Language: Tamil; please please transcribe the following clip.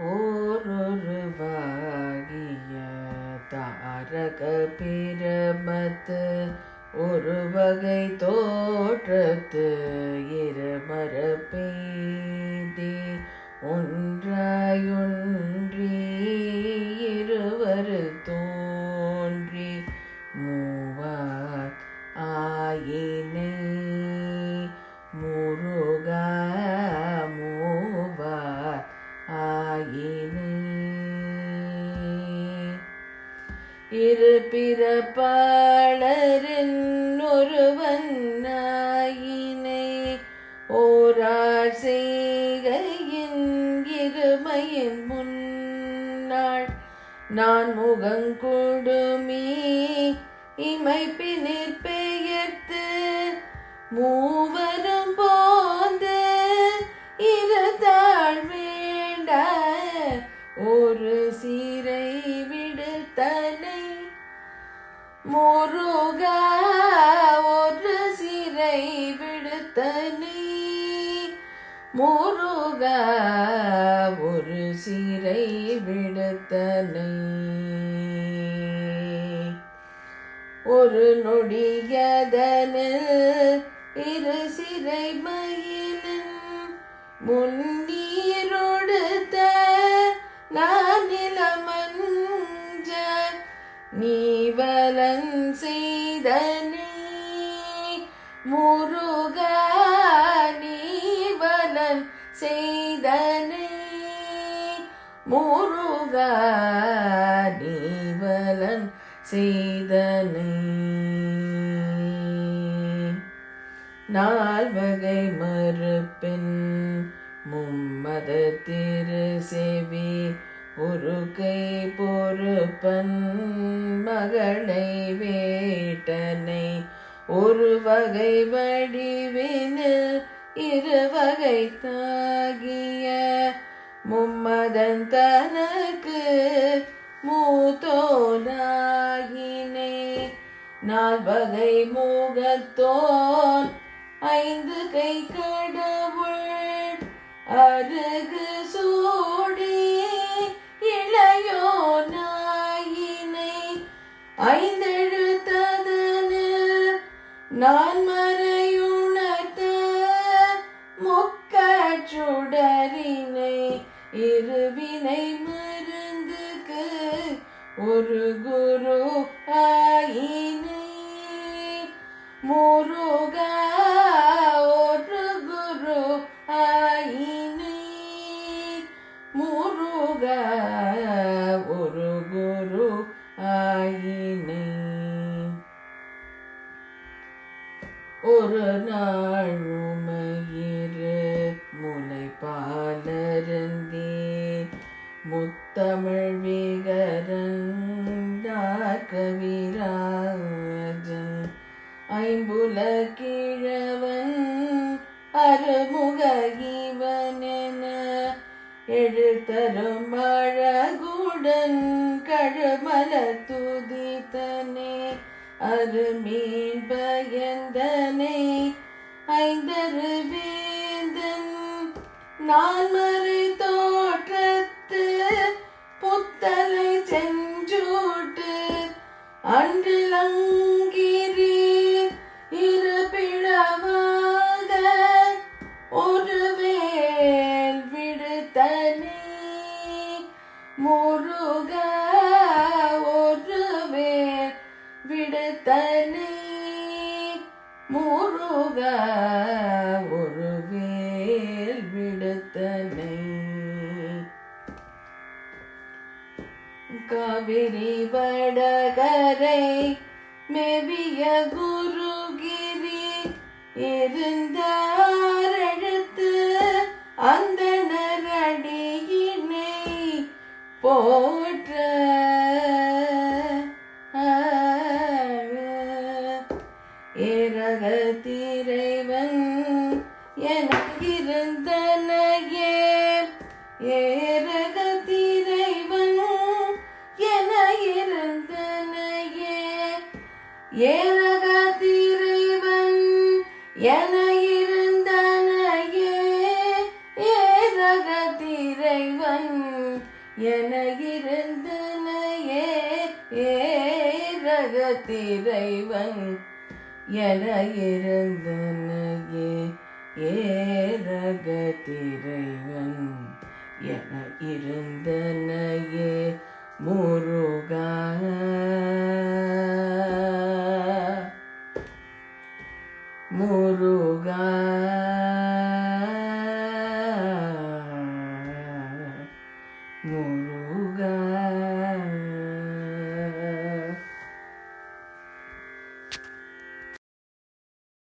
ஓரொருவாகிய தாரக பிரமத்து ஒரு வகை தோற்றத்து இருமரப்பேதி ஒன்றாயுன் இரு பிறப்பாளரின் ஒருவன் ஆயினை ஓரார் செய்கையின் இருமையின் முன்னாள். நான் முகங்குடுமி இமைப்பினில் பெயர்த்து மூவரும் முருகா ஒரு சிறை விடுத்தனை முருக ஒரு சிறை விடுத்தனை ஒரு நொடியதனில் இரு சிறை மயிலின் முன்னி நீவலன் செய்தனே முருகா நீவலன் செய்தனே. முருகா நீவலன் செய்தனே. நால்வகை மறுப்பின் மும்மத திரு செவி ஒரு கை பொறுப்பன் மகளை வேட்டனை. ஒரு வகை வடிவினில் இரு வகை தாகிய மும்மதன் தனக்கு மூத்தோனாகினே. நால்வகை மூகத்தோன் ஐந்து கை கடவுள் அருகு நான் மறையுணத்த முக்கச்சுடரினை இருவினை மருந்துக்கு ஒரு குரு ஆயினை முருகா ஒரு குரு ஆயினை முருகா ஐம்புல கிழவன் அருமுக இவனென எழுத்தரும் அழகுடன் கழுமல துதித்தனே அருமீன் பயந்தனை ஐந்தரு வேந்தன் நான் மறை தோற்றத்து புத்தலை செஞ்சூட்டு அன்றிலங்கிரி காவிரி வடகரை மெவிய குருகிரி இருந்தாரழுத்து ஏரக என இருந்தனையே ஏரக என இருந்தனையே ஏரகத்திரைவன் என இருந்தனையே ஏரகத்திரைவன் என இருந்தனையே முருகா